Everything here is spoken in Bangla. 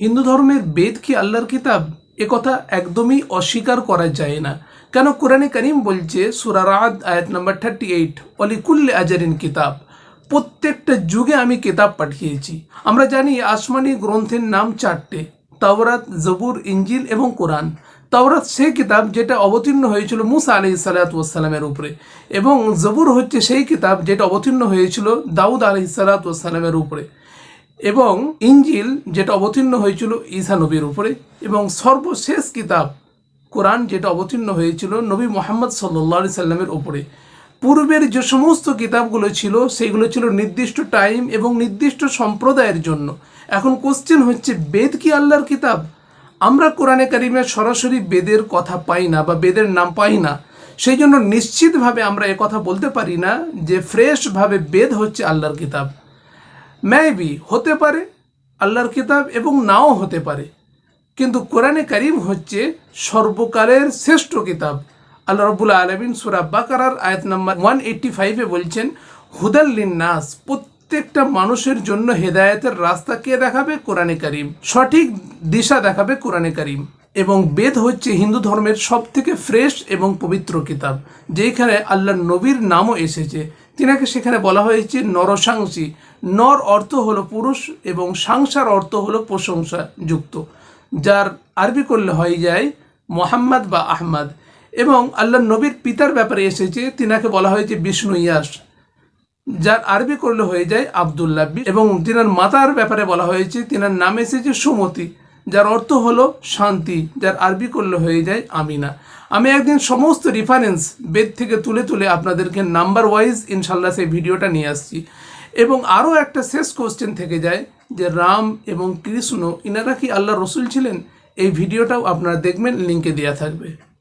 হিন্দু ধর্মের বেদ কি আল্লাহর কিতাব? একথা একদমই অস্বীকার করা যায় না। কেন? কোরআনে করিম বলছে সুরারাত আয়াত নাম্বার থার্টি এইট অলিকুল্লে আজারিন কিতাব। প্রত্যেকটা যুগে আমি কিতাব পাঠিয়েছি। আমরা জানি আসমানি গ্রন্থের নাম চারটে, তাওরাত, জবুর ইঞ্জিল এবং কোরআন। তাওরাত সেই কিতাব যেটা অবতীর্ণ হয়েছিল মুসা আলি সালাতামের উপরে এবং জবুর হচ্ছে সেই কিতাব যেটা অবতীর্ণ হয়েছিল দাউদ আলি সালাতামের উপরে। এবং ইঞ্জিল যেটা অবতীর্ণ হয়েছিল ঈসা নবীর উপরে এবং সর্বশেষ কিতাব কোরআন যেটা অবতীর্ণ হয়েছিল নবী মোহাম্মদ সাল্লি সাল্লামের উপরে। পূর্বের যে সমস্ত কিতাবগুলো ছিল সেগুলো ছিল নির্দিষ্ট টাইম এবং নির্দিষ্ট সম্প্রদায়ের জন্য। এখন কোশ্চেন হচ্ছে, বেদ কি আল্লাহর কিতাব? আমরা কোরআনে কারিমের সরাসরি বেদের কথা পাই না বা বেদের নাম পাই না। সেই জন্য নিশ্চিতভাবে আমরা কথা বলতে পারি না যে ফ্রেশভাবে বেদ হচ্ছে আল্লাহর কিতাব। মেবি হতে পারে, আল্লাহর কিতাব এবং নাও হতে পারে। কিন্তু কোরআনে করিম হচ্ছে সর্বকালের শ্রেষ্ঠ কিতাব। আল্লাহ রবুল্লা আলমিন সুরা বাকারার আয়াত নাম্বার ওয়ান এইট্টি ফাইভে বলছেন হুদাল্লিন নাস প্রত্যেকটা মানুষের জন্য হেদায়েতের রাস্তা কে দেখাবে? কোরআনে করিম। সঠিক দিশা দেখাবে কোরআনে করিম। এবং বেদ হচ্ছে হিন্দু ধর্মের সব থেকে ফ্রেশ এবং পবিত্র কিতাব যেখানে আল্লাহ নবীর নামও এসেছে। তিনাকে সেখানে বলা হয়েছে নরসাংসী। নর অর্থ হলো পুরুষ এবং সাংসার অর্থ হলো প্রশংসা যুক্ত যার আরবি করলে হয়ে যায় মোহাম্মদ বা আহমদ। এবং আল্লাহ নবীর পিতার ব্যাপারে এসেছে, তিনাকে বলা হয়েছে বিষ্ণু ইয়াস, যার আরবি করলে হয়ে যায় আবদুল্লাহ এবং তিনার মাতার ব্যাপারে বলা হয়েছে, তিনার নাম এসেছে সুমতি। যার অর্থ হলো শান্তি, যার আরবি করলে হয়ে যায় আমিনা। আমি একদিন সমস্ত রেফারেন্স বেদ থেকে তুলে তুলে আপনাদেরকে নাম্বার ওয়াইজ ইনশাল্লাহ সেই ভিডিওটা নিয়ে আসছি। এবং আরও একটা শেষ কোশ্চেন থেকে যায় যে রাম এবং কৃষ্ণ, ইনারা কি আল্লাহ রসুল ছিলেন? এই ভিডিওটাও আপনারা দেখবেন লিঙ্কে দেওয়া থাকবে।